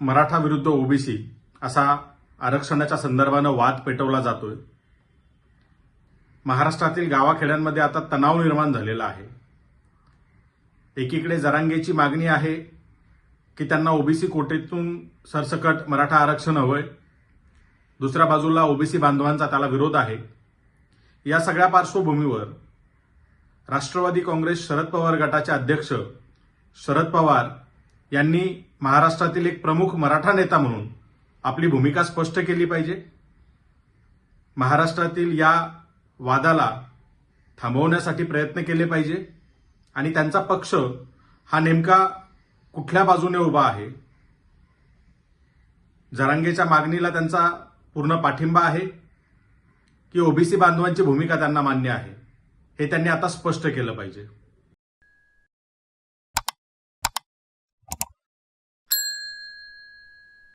मराठा विरुद्ध ओबीसी असा आरक्षणाच्या संदर्भानं वाद पेटवला जातोय. महाराष्ट्रातील गावाखेड्यांमध्ये आता तणाव निर्माण झालेला आहे. एकीकडे जरांगेची मागणी आहे की त्यांना ओबीसी कोटेतून सरसकट मराठा आरक्षण हवंय. दुसऱ्या बाजूला ओबीसी बांधवांचा त्याला विरोध आहे. या सगळ्या पार्श्वभूमीवर राष्ट्रवादी काँग्रेस शरद पवार गटाचे अध्यक्ष शरद पवार यांनी महाराष्ट्रातील एक प्रमुख मराठा नेता म्हणून आपली भूमिका स्पष्ट केली पाहिजे. महाराष्ट्रातील या वादाला थांबवण्यासाठी प्रयत्न केले पाहिजे. आणि त्यांचा पक्ष हा नेमका कुठल्या बाजूने उभा आहे? जरांगेच्या मागणीला त्यांचा पूर्ण पाठिंबा आहे की ओबीसी बांधवांची भूमिका त्यांना मान्य आहे हे त्यांनी आता स्पष्ट केलं पाहिजे.